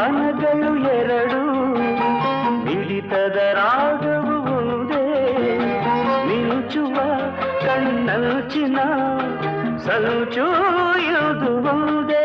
ಮನಗಳು ಎರಡು ಮಿಳಿತದ ರಾಗವು ಒಂದೇ ಮಿಂಚುವ ಕಣ್ಣಲ್ಚಿನ ಸಲುಚು ಇದು ಒಂದೇ